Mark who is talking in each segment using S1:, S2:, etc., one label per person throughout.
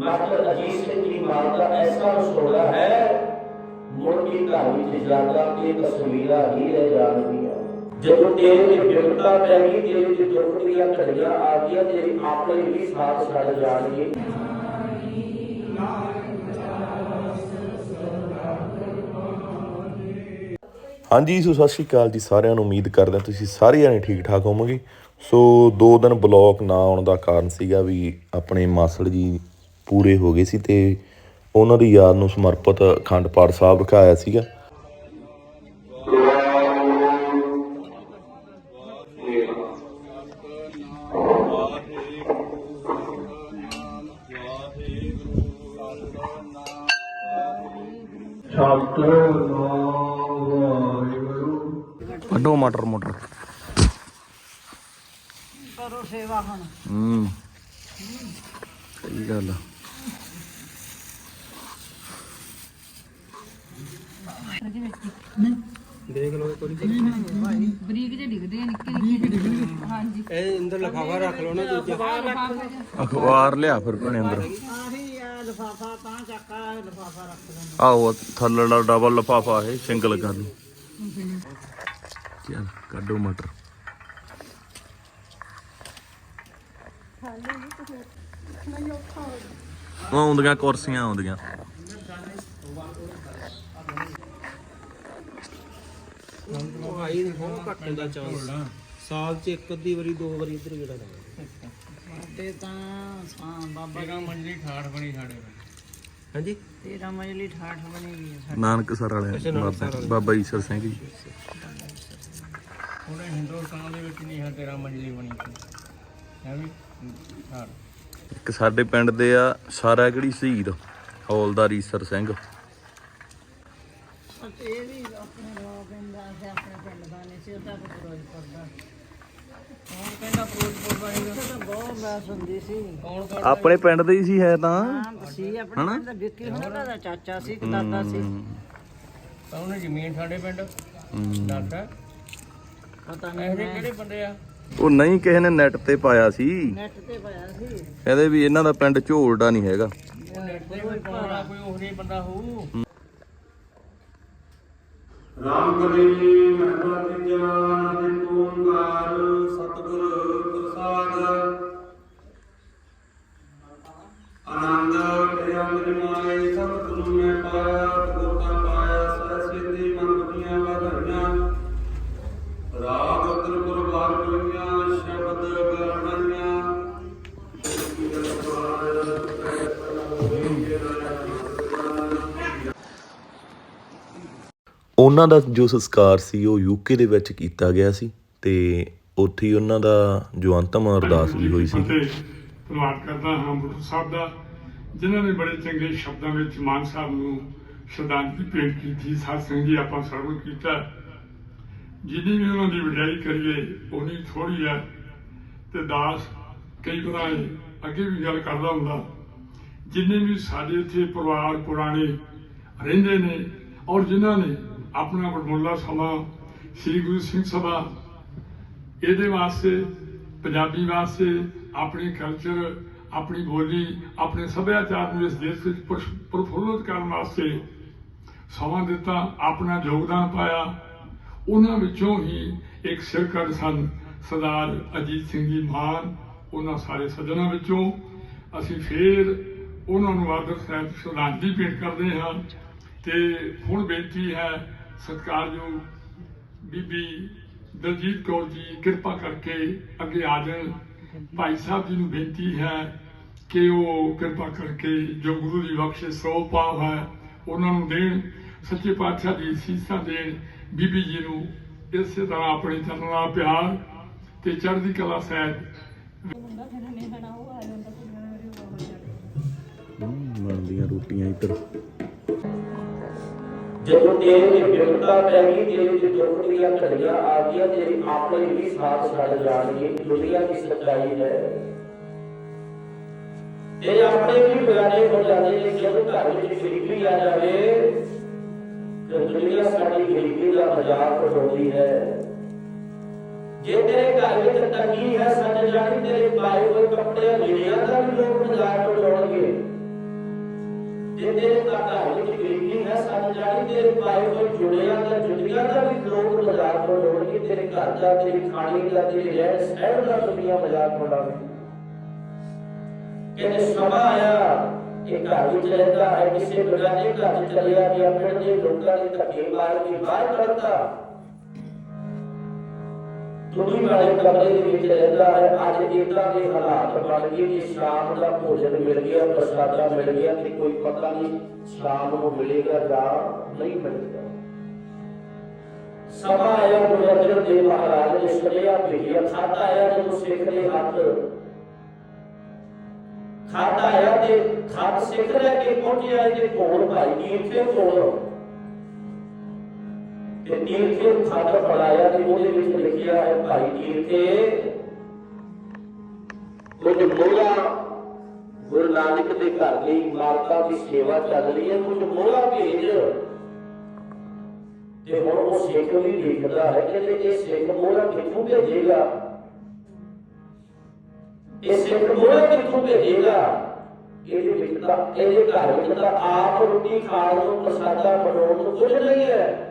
S1: Master Ajit Singh ji ਮਾਨ ਦਾ ਐਸਾ ਵਿਛੋੜਾ ਹੈ ਮੁੜ ਕੇ ਘਰ ਵਿੱਚ ਜਾਂਦਾ ਤੇ ਤਸਵੀਰਾਂ ਹੀ ਰਹਿ ਜਾਣਗੀਆਂ ਜਦੋਂ ਤੇਰੇ ਤੇ ਬਿਰਤਾ ਪੈ ਗਈ ਤੇਰੇ ਤੇ ਦੁੱਖ ਦੀਆਂ ਘੜੀਆਂ ਆ ਗਈਆਂ ਤੇਰੇ ਆਪਣੇ ਵੀ ਸਾਥ ਛੱਡ ਜਾਣਗੇ
S2: ਹਾਂਜੀ, ਸੋ ਸਤਿ ਸ਼੍ਰੀ ਅਕਾਲ ਜੀ ਸਾਰਿਆਂ ਨੂੰ। ਉਮੀਦ ਕਰਦਾ ਤੁਸੀਂ ਸਾਰੇ ਜਣੇ ਠੀਕ ਠਾਕ ਹੋਵੋਗੇ। ਸੋ ਦੋ ਦਿਨ ਬਲੌਕ ਨਾ ਆਉਣ ਦਾ ਕਾਰਨ ਸੀਗਾ ਵੀ ਆਪਣੇ ਮਾਸੜ ਜੀ ਪੂਰੇ ਹੋ ਗਏ ਸੀ ਤੇ ਉਹਨਾਂ ਦੀ ਯਾਦ ਨੂੰ ਸਮਰਪਿਤ ਅਖੰਡ ਪਾਠ ਸਾਹਿਬ ਰਖਾਇਆ ਸੀਗਾ। ਕੱਢੋ ਮਟਰ ਮਟਰ।
S3: ਕਰੋ ਸੇਵਾ ਹੁਣ।
S2: ਹੂੰ। ਸਹੀ ਗੱਲ ਆ।
S3: ਬਰੀਕ ਜਿਹੇ ਡਿੱਗਦੇ ਆ ਨਿੱਕੇ ਨਿੱਕੇ ਜਿਹੇ। ਹਾਂਜੀ।
S4: ਇਹ ਅੰਦਰ ਲਫਾਫਾ ਰੱਖ ਲਓ ਨਾ ਦੂਜਾ।
S2: ਅਖਬਾਰ ਲਿਆ ਫਿਰ ਭਣੇ ਅੰਦਰ।
S3: ਲਫਾਫਾ ਤਾਂ ਚੱਕਾ ਲਫਾਫਾ ਰੱਖ ਲੈਂਦੇ
S2: ਆਓ ਥੱਲੜਾ ਡਬਲ ਲਫਾਫਾ ਹੈ ਸਿੰਗਲ ਕਰ ਲਓ ਚੱਲ ਕੱਢੋ ਮਟਰ। ਉਹ ਆਉਂਦੀਆਂ ਕੁਰਸੀਆਂ ਆਉਂਦੀਆਂ।
S4: ਉਹ ਆਈ ਨਹੀਂ ਹੋ ਘਟਣ ਦਾ ਚਾਂਸ ਸਾਲ 'ਚ ਇੱਕ ਅੱਧੀ ਵਾਰੀ ਦੋ ਵਾਰੀ ਇੱਧਰ ਗੇੜਾ ਲਾਉਂਦੇ
S3: ਤੇ ਤਾਂ ਹਾਂ ਬਾਬਾ
S4: ਤੇਰਾ ਮੰਜਲੀ ਠਾਠ ਬਣੀ ਸਾਡੇ ਹਾਂਜੀ?
S3: ਤੇਰਾ ਮਜਲੀ ਠਾਠ ਬਣੀ ਵੀ ਆ ਸਾਡੀ।
S2: ਨਾਨਕਸਰ ਵਾਲੇ ਬਾਬਾ ਬਾਬਾ ਈਸ਼ਰ ਸਿੰਘ ਜੀ।
S4: ਉਹਨੇ ਹਿੰਦੁਸਤਾਨ ਦੇ ਵਿੱਚ ਨਹੀਂ ਹੈ ਤੇਰਾ ਮੰਜਲੀ ਬਣੀ ਹੈ ਵੀ?
S2: ਇੱਕ ਸਾਡੇ ਪਿੰਡ ਦੇ ਆ ਸਾਰਾ ਕਿਹੜੀ ਸ਼ਹੀਦ? ਹੌਲਦਾਰ ਈਸ਼ਰ ਸਿੰਘ।
S3: ਅਤੇ ਇਹ ਵੀ ਆਪਣੇ ਰੋ ਪੈਂਦਾ ਸੀ ਆਪਣੇ ਪਿੰਡ ਦਾ ਨਹੀਂ ਸੀ ਉਹਦਾ ਫਿਰੋਜ਼ਪੁਰ ਦਾ।
S4: ਕੌਣ ਕਹਿੰਦਾ ਫਿਰੋਜ਼ਪੁਰ ਦਾ ਹੈਗਾ
S3: ਉਹ ਤਾਂ ਬਹੁਤ ਬੈਸ ਹੁੰਦੀ ਸੀ।
S4: ਕੌਣ ਕਰ
S2: ਆਪਣੇ ਪਿੰਡ ਦੇ ਹੀ ਸੀ ਹੈ ਤਾਂ।
S3: ਹਾਂ ਸੀ ਆਪਣੇ ਪਿੰਡ ਦਾ ਵਿੱਕੀ ਹੁੰਦਾ ਦਾ ਚਾਚਾ ਸੀ ਕਿ ਦਾਦਾ ਸੀ।
S4: ਤਾਂ ਉਹਨੇ ਜ਼ਮੀਨ ਸਾਡੇ ਪਿੰਡ
S2: ਹੂੰ।
S4: ਦੱਸਦਾ।
S3: ਪਤਾ
S4: ਇਹ
S3: ਨਹੀਂ
S4: ਕਿਹੜੇ ਬੰਦੇ ਆ?
S2: ਉਹ ਨਹੀਂ ਕਿਸੇ ਨੇ ਨੈਟ ਤੇ ਪਾਇਆ ਸੀ।
S3: ਨੈਟ ਤੇ ਪਾਇਆ ਸੀ।
S2: ਕਹਿੰਦੇ ਵੀ ਇਹਨਾਂ ਦਾ ਪਿੰਡ ਝੋਲਦਾ ਨਹੀਂ ਹੈਗਾ।
S4: ਤੇ
S1: ਜਾਨ ਤੇ ਓੰਕਾਰ ਸਤਿਗੁਰ ਪ੍ਰਸਾਦ। ਆਨੰਦ ਤੇ ਅੰਮ੍ਰਿਤ ਮਾਏ ਸਭ ਤੁਮ ਮੈਂ ਪਾਇਆ।
S2: ਉਹਨਾਂ ਦਾ ਜੋ ਸੰਸਕਾਰ ਸੀ, ਉਹ ਯੂਕੇ ਦੇ ਵਿੱਚ ਕੀਤਾ ਗਿਆ ਸੀ ਤੇ ਉੱਥੇ ਹੀ ਉਹਨਾਂ ਦਾ ਜੋ ਅੰਤਮ ਅਰਦਾਸ ਵੀ ਹੋਈ ਸੀ।
S5: ਅਤੇ ਧੰਨਵਾਦ ਕਰਦਾ ਹਾਂ ਗੁਰੂ ਸਾਹਿਬ ਦਾ, ਜਿਨ੍ਹਾਂ ਨੇ ਬੜੇ ਚੰਗੇ ਸ਼ਬਦਾਂ ਵਿੱਚ ਮਾਨ ਸਾਹਿਬ ਨੂੰ ਸ਼ਰਧਾਂਜਲੀ ਭੇਂਟ ਕੀਤੀ, ਸਾਧ ਸੰਗਤ ਜੀ ਆਪਾਂ ਸਰਵਣ ਕੀਤਾ। ਜਿੰਨੀ ਵੀ ਉਹਨਾਂ ਦੀ ਵਡਿਆਈ ਕਰੀਏ ਉਨੀ ਥੋੜੀ ਹੈ। ਤੇ ਦਾਸ ਕਈ ਵਾਰ ਅੱਗੇ ਵੀ ਗੱਲ ਕਰਦਾ ਹੁੰਦਾ, ਜਿੰਨੇ ਵੀ ਸਾਡੇ ਇੱਥੇ ਪਰਿਵਾਰ ਪੁਰਾਣੇ ਰਹਿੰਦੇ ਨੇ ਔਰ ਜਿਨ੍ਹਾਂ ਨੇ ਆਪਣਾ ਵਡਮੁੱਲਾ ਸਮਾਂ ਸ੍ਰੀ ਗੁਰੂ ਸਿੰਘ ਸਭਾ, ਇਹਦੇ ਵਾਸਤੇ, ਪੰਜਾਬੀ ਵਾਸਤੇ, ਆਪਣੇ ਕਲਚਰ ਆਪਣੀ ਬੋਲੀ, ਆਪਣੇ ਸੱਭਿਆਚਾਰ ਨੂੰ ਇਸ ਦੇਸ਼ ਵਿੱਚ ਪ੍ਰਫ- ਪ੍ਰਫੁੱਲਤ ਕਰਨ ਵਾਸਤੇ ਸਮਾਂ ਦਿੱਤਾ, ਆਪਣਾ ਯੋਗਦਾਨ ਪਾਇਆ। ਉਹਨਾਂ ਵਿੱਚੋਂ ਹੀ ਇੱਕ ਸਿਰਕੜ ਸਨ, ਸਰਦਾਰ ਅਜੀਤ ਸਿੰਘ ਜੀ ਮਾਨ, ਉਹਨਾਂ ਸਾਰੇ ਸੱਜਣਾ ਵਿੱਚੋਂ। ਅਸੀਂ ਫੇਰ ਉਹਨਾਂ ਨੂੰ ਆਦਰ ਸਹਿਤ ਸ਼ਰਧਾਂਜਲੀ ਭੇਟ ਕਰਦੇ ਹਾਂ ਤੇ ਹੁਣ ਬੇਨਤੀ ਹੈ ਸਤਿਕਾਰਯੋਗ ਬੀਬੀ ਦਲਜੀਤ ਕੌਰ ਜੀ, ਕਿਰਪਾ ਕਰਕੇ ਅੱਗੇ ਆ ਜਾਣ। ਭਾਈ ਸਾਹਿਬ ਜੀ ਨੂੰ ਬੇਨਤੀ ਹੈ ਕਿ ਉਹ ਕਿਰਪਾ ਕਰਕੇ ਜੋ ਗੁਰੂ ਦੀ ਬਖਸ਼ਿਸ਼ ਸੋ ਪਾਵ ਹੈ, ਉਹਨਾਂ ਨੂੰ ਦੇਣ। ਸੱਚੇ ਪਾਤਸ਼ਾਹ ਦੀ ਸੀਸਾਂ ਦੇਣ। ਬੀਬੀ ਜੀ ਨੂੰ ਇਸੇ ਤਰ੍ਹਾਂ ਆਪਣੇ ਚਰਨਾਂ ਪਿਆਰ ਤੇ ਚੜ੍ਹਦੀ ਕਲਾ ਸਹਿਤ
S2: ਬਣਦੀਆਂ ਰੋਟੀਆਂ ਇੱਧਰ।
S1: ਜਦੋਂ ਤੇਰੇ ਤੇ ਬਿਰਤਾ ਪੈ ਗਈ, ਤੇਰੇ ਤੇ ਦੁੱਖ ਦੀਆਂ ਘੜੀਆਂ ਆ ਗਈਆਂ, ਤੇਰੇ ਆਪਣੇ ਵੀ ਸਾਥ ਛੱਡ ਜਾਣਗੇ, ਦੁਨੀਆ ਦੀ ਸੱਚਾਈ ਹੈ। ਤੇਰੇ ਆਪਣੇ ਵੀ ਬਿਗਾੜੇ ਹੋ ਜਾਂਦੇ ਨੇ ਜਦੋਂ ਘਰ ਵਿੱਚ ਗਰੀਬੀ ਆ ਜਾਵੇ ਤੇ ਦੁਨੀਆ ਸਾਡੀ ਗਰੀਬੀ ਦਾ ਮਜ਼ਾਕ ਉਡਾਉਂਦੀ ਹੈ। ਜੇ ਤੇਰੇ ਘਰ ਵਿੱਚ ਤੰਗੀ ਹੈ, ਸੱਚ ਜਾਣੀ, ਤੇਰੇ ਪਾਏ ਹੋਏ ਕੱਪੜਿਆਂ, ਲੀੜਿਆਂ ਦਾ ਵੀ ਲੋਕ ਬਾਜ਼ਾਰ ਤੋਂ ਲਾਉਣਗੇ ਜੇ ਤੇਰੇ ਘਰ ਵਿੱਚ ਗਰੀਬੀ ਹੈ ਸੱਚ ਜਾਣੀ ਤੇਰੇ ਪਾਏ ਹੋਏ ਜੁੜਿਆਂ ਦਾ ਜੁੜੀਆਂ ਦਾ ਵੀ ਲੋਕ ਬਾਜ਼ਾਰ ਤੋਂ ਲਾਉਣਗੇ ਤੇਰੇ ਘਰ ਦਾ ਤੇਰੀ ਖਾਣੀ ਦਾ ਤੇਰੀ ਰਹਿਣ ਸਹਿਣ ਦਾ ਦੁਨੀਆ ਬਾਜ਼ਾਰ ਤੋਂ ਲਾਉਣਗੇ ਕਹਿੰਦੇ ਸਮਾਂ ਆਇਆ ਕਿ ਘਰ ਵਿੱਚ ਰਹਿੰਦਾ ਹੈ, ਕਿਸੇ ਬਗਾਨੇ ਘਰ ਚ ਚਲਿਆ ਗਿਆ ਪਿੰਡ ਦੇ ਲੋਕਾਂ ਨੇ ਧੱਕੇ ਮਾਰ ਕੇ ਬਾਹਰ ਕੱਢਤਾ। ਦੁਨੀ ਵਾਲੇ ਕਮਰੇ ਦੇ ਵਿੱਚ ਰਹਿੰਦਾ ਹੈ। ਅੱਜ ਇਦਾਂ ਦੇ ਹਾਲਾਤ ਬਣ ਗਏ ਕਿ ਸ਼ਾਮ ਦਾ ਭੋਜਨ ਮਿਲ ਗਿਆ, ਪ੍ਰਸਾਦਾ ਮਿਲ ਗਿਆ ਤੇ ਕੋਈ ਪਤਾ ਨਹੀਂ ਸ਼ਾਮ ਨੂੰ ਮਿਲੇਗਾ ਜਾਂ ਨਹੀਂ ਮਿਲੇਗਾ। ਸਮਾਂ ਆਇਆ ਗੁਰੂ ਅਰਜਨ ਮਹਾਰਾਜ ਨੇ ਸੁਣਿਆ ਭੇਜਿਆ, ਖਾਤਾ ਆਇਆ ਜਦੋਂ ਸਿੱਖ ਦੇ ਹੱਥ। ਖਾਤਾ ਆਇਆ ਤੇ ਖੱਤ ਸਿੱਖ ਲੈ ਕੇ ਪਹੁੰਚਿਆ ਇਹਦੇ ਕੋਲ ਭਾਈ ਕੀਰਤੇ ਕੋਲ। ਤੇ ਕੀਰਤੇ ਨੂੰ ਖੱਤ ਫੜਾਇਆ ਤੇ ਉਹਦੇ ਵਿੱਚ ਲਿਖਿਆ ਹੈ ਭਾਈ ਕੀਰਤੇ ਕੁਝ ਮੋਲਾ ਗੁਰੂ ਨਾਨਕ ਦੇ ਘਰ ਦੀ ਮਾਰਤਾ ਦੀ ਸੇਵਾ ਚੱਲ ਰਹੀ ਹੈ ਕੁਝ ਮੋਲਾ ਭੇਜ ਤੇ ਹੁਣ ਉਹ ਸਿੱਖ ਵੀ ਦੇਖਦਾ ਹੈ ਕਿ ਇਹ ਸਿੱਖ ਮੋਲਾ ਕਿੱਥੋਂ ਭੇਜੇਗਾ ਇਹ ਸਿੱਖ ਮੋਲਾ ਕਿੱਥੋਂ ਭੇਜੇਗਾ ਇਹਦੇ ਵਿੱਚ ਤਾਂ ਇਹਦੇ ਘਰ ਵਿੱਚ ਤਾਂ ਆਪ ਰੋਟੀ ਖਾਣ ਨੂੰ ਪ੍ਰਸਾਦਾ ਬਣਾਉਣ ਨੂੰ ਕੁਝ ਨਹੀਂ ਹੈ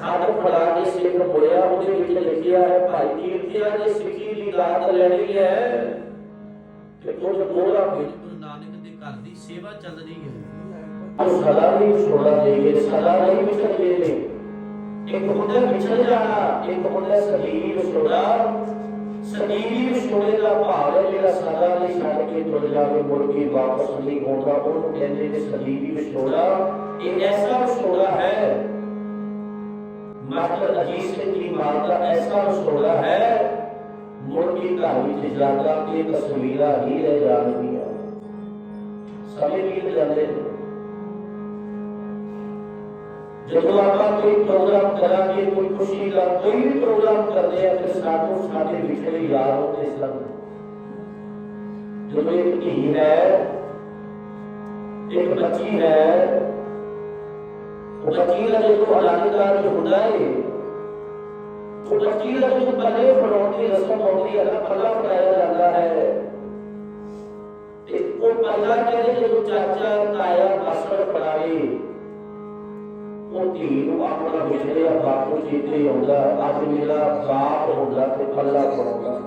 S1: ਖਾਦ ਫੜਾ ਕੇ ਸਿੱਖ ਮੁੜਿਆ ਉਹਦੇ ਵਿੱਚ ਲਿਖਿਆ ਹੈ ਭਾਈ ਕੀਰਤੀਆ ਨੇ ਸਿੱਖੀ ਦੀ ਦਾਤ ਲੈਣੀ ਹੈ। ਤੇ ਕੁਝ ਵਿੱਚ
S4: ਗੁਰੂ ਨਾਨਕ ਦੇ ਘਰ ਦੀ ਸੇਵਾ ਚੱਲ ਰਹੀ ਹੈ।
S1: ਉਹ ਸਦਾ ਨਹੀਂ ਛੋੜਾ ਦੇਗੇ ਸਦਾ ਨਹੀਂ ਵਿਛੜਦੇ ਨੇ। ਇੱਕ ਹੁੰਦਾ ਵਿਛੜ ਜਾਣਾ ਇੱਕ ਹੁੰਦਾ ਸਦੀਵ ਛੋੜਾ ਸਦੀਵ ਛੋੜੇ ਦਾ ਭਾਵ ਹੈ ਜਿਹੜਾ ਸਦਾ ਲਈ ਛੱਡ ਕੇ ਤੁਰ ਜਾਵੇ ਮੁੜ ਕੇ ਵਾਪਸ ਨਹੀਂ ਆਉਂਦਾ ਉਹਨੂੰ ਕਹਿੰਦੇ ਨੇ ਸਦੀਵ ਛੋੜਾ ਇਹ ਐਸਾ ਵਿਛੋੜਾ ਹੈ ਮਾਸਟਰ ਅਜੀਤ ਸਿੰਘ ਜੀ ਮਾਨ ਦਾ ਐਸਾ ਵਿਛੋੜਾ ਹੈ ਮੁੜ ਕੇ ਘਰ ਵਿੱਚ ਜਾਂਦਾ ਕਿ ਤਸਵੀਰਾਂ ਹੀ ਰਹਿ ਜਾਣਗੀਆਂ ਸਮੇਂ ਬੀਤ ਜਾਂਦੇ ਨੇ ਜਦੋਂ ਆਪਾਂ ਕੋਈ ਪ੍ਰੋਗਰਾਮ ਕਰਾਂਗੇ ਕੋਈ ਖੁਸ਼ੀ ਦਾ ਕੋਈ ਵੀ ਪ੍ਰੋਗਰਾਮ ਕਰਦੇ ਆ ਫਿਰ ਸਾਨੂੰ ਸਾਡੇ ਵਿਛੜੇ ਯਾਰ ਹੁੰਦੇ ਸਨ ਜਦੋਂ ਇੱਕ ਧੀ ਹੈ ਇੱਕ ਬੱਚੀ ਹੈ ਉਹ ਬੱਚੀ ਦਾ ਜਦੋਂ ਅਲੱਗਦਾਰ ਹੁੰਦਾ ਹੈ ਉਹ ਬੱਚੀ ਦਾ ਜਦੋਂ ਪੱਲੇ ਫੜਾਉਣ ਦੀ ਰਸਮ ਆਉਂਦੀ ਹੈ ਨਾ ਪੱਲਾ ਫੜਾਇਆ ਜਾਂਦਾ ਹੈ। ਤੇ ਉਹ ਪੱਲਾ ਕਹਿੰਦੇ ਜਦੋਂ ਚਾਚਾ, ਤਾਇਆ, ਮਾਸੜ ਫੜਾਏ ਉਹ ਧੀ ਨੂੰ ਆਪਣਾ ਵਿਛੜਿਆ ਬਾਪੂ ਚੇਤੇ ਆਉਂਦਾ, ਅੱਜ ਮੇਰਾ ਬਾਪ ਹੁੰਦਾ ਤੇ ਪੱਲਾ ਪਾਉਂਦਾ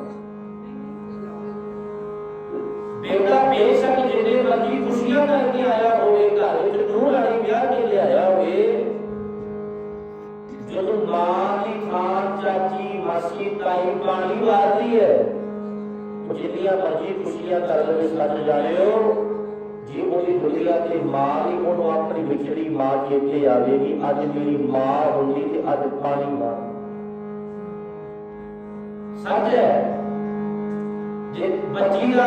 S1: ਬੇਟਾ ਬੇਸ਼ੱਕ ਜਿੰਨੇ ਮਰਜ਼ੀ ਖੁਸ਼ੀਆਂ ਕਰਕੇ ਆਇਆ ਹੋਵੇ, ਘਰ ਵਿੱਚ ਨੂੰਹ ਰਾਣੀ ਵਿਆਹ ਕੇ ਲਿਆਇਆ ਹੋਵੇ। ਜਦੋਂ ਮਾਂ ਦੀ ਥਾਂ, ਚਾਚੀ, ਮਾਸੀ, ਤਾਈ ਪਾਣੀ ਵਾਰਦੀ ਹੈ ਜਿੰਨੀਆਂ ਮਰਜ਼ੀ ਖੁਸ਼ੀਆਂ ਕਰ ਲਵੇ ਸੱਚ ਜਾਣਿਓ, ਜੇ ਉਹਦੀ ਦੁਨੀਆ ਤੇ ਮਾਂ ਨਹੀਂ ਉਹਨੂੰ ਆਪਣੀ ਵਿਛੜੀ ਮਾਂ ਚੇਤੇ ਆਵੇਗੀ, ਅੱਜ ਮੇਰੀ ਮਾਂ ਹੁੰਦੀ ਤੇ ਅੱਜ ਪਾਣੀ ਮਾਂ। ਸੱਚ ਹੈ। ਜੇ ਬੱਚੀ ਦਾ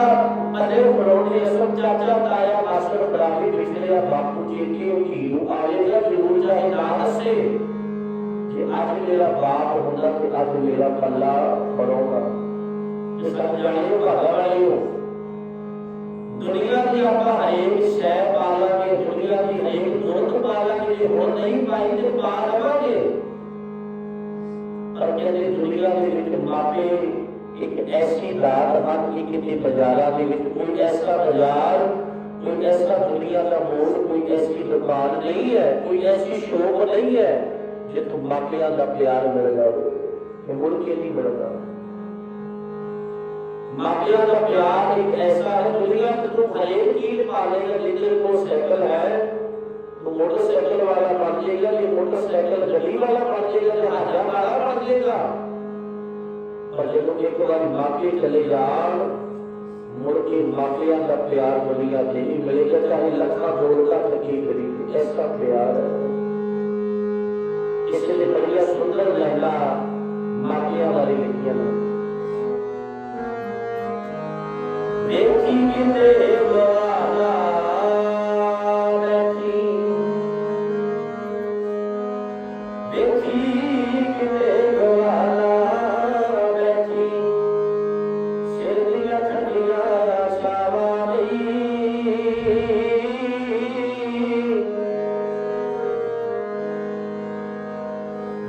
S1: ਪੱਲੇ ਫੜਾਉਣੀ ਅਸਲ ਚਾਚਾ ਤਾਇਆ ਮਾਸਟਰ ਫੜਾਵੇ ਵਿਛੜਿਆ ਬਾਪੂ ਚੇਤੇ ਉਹ ਧੀ ਨੂੰ ਆਵੇਗਾ ਜ਼ਰੂਰ ਚਾਹੇ ਨਾ ਦੱਸੇ। ਕਿ ਅੱਜ ਮੇਰਾ ਬਾਪ ਹੁੰਦਾ ਤੇ ਅੱਜ ਮੇਰਾ ਪੱਲਾ ਫੜਾਉਂਦਾ ਜੇ ਸਭ ਜਾਣਿਓ ਭਾਗਾ ਵਾਲਿਓ ਦੁਨੀਆ ਦੀ ਆਪਾਂ ਹਰੇਕ ਸ਼ੈ ਪਾ ਲਾਂਗੇ, ਦੁਨੀਆ ਦੀ ਹਰੇਕ ਦੁੱਖ ਪਾ ਲਾਂਗੇ, ਜੇ ਹੁਣ ਨਹੀਂ ਪਾਈ ਤੇ ਪਾ ਲਵਾਂਗੇ। ਪਰ ਕਹਿੰਦੇ ਦੁਨੀਆ ਦੇ ਵਿੱਚ ਮਾਪੇ ਇੱਕ ਐਸੀ ਦਾਤ ਹਨ ਕਿ ਕਿਤੇ ਬਾਜ਼ਾਰਾਂ ਦੇ ਵਿੱਚ, ਕੋਈ ਐਸਾ ਬਾਜ਼ਾਰ, ਕੋਈ ਐਸਾ ਦੁਨੀਆ ਦਾ ਮੋੜ, ਕੋਈ ਐਸੀ ਦੁਕਾਨ ਨਹੀਂ ਹੈ, ਕੋਈ ਐਸੀ ਸ਼ੋਪ ਨਹੀਂ ਹੈ ਜਿੱਥੋਂ ਮਾਪਿਆਂ ਦਾ ਪਿਆਰ ਮਿਲ ਜਾਵੇ ਇਹ ਮੁੜ ਕੇ ਨਹੀਂ ਮਿਲਦਾ। ਮਾਪਿਆਂ ਦਾ ਪਿਆਰ ਇੱਕ ਐਸਾ ਹੈ, ਦੁਨੀਆ ਵਿੱਚ ਤੂੰ ਹਰੇਕ ਚੀਜ਼ ਪਾ ਲੇਗਾ ਜੇ ਤੇਰੇ ਕੋਲ ਸਾਈਕਲ ਹੈ, ਤੂੰ ਮੋਟਰਸਾਈਕਲ ਵਾਲਾ ਬਣ ਜਾਏਗਾ, ਜੇ ਮੋਟਰਸਾਈਕਲ ਗੱਡੀ ਵਾਲਾ ਬਣ ਜਾਏਗਾ, ਤੇ ਹਾਜਾ ਵਾਲਾ ਬਣ ਜਾਏਗਾ। ਪਰ ਜਦੋਂ ਇੱਕ ਵਾਰੀ ਮਾਪੇ ਚਲੇ ਜਾਣ ਮੁੜ ਕੇ ਮਾਪਿਆਂ ਦਾ ਪਿਆਰ ਦੁਨੀਆ ਤੇ ਨਹੀਂ ਮਿਲੇਗਾ ਚਾਹੇ ਲੱਖਾਂ ਦੋ ਲੱਖ ਕੀ ਕਰੀ ਐਸਾ ਪਿਆਰ ਹੈ ਇਸ ਲਈ ਬੜੀਆਂ ਸੁੰਦਰ ਲਹਿਲਾ ਮਾਪਿਆਂ ਬਾਰੇ ਲਿਖੀਆਂ ਨੇ ਵੇਖੀ ਕਿਤੇ ਗਵਾਲਾ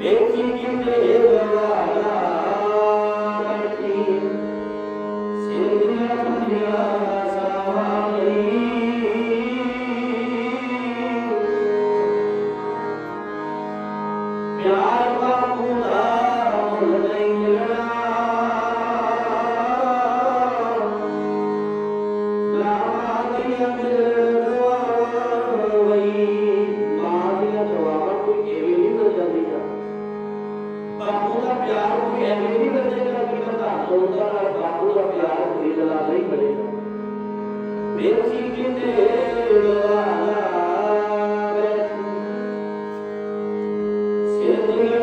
S1: Thank you. ਸਿਰ ਦੀਆਂ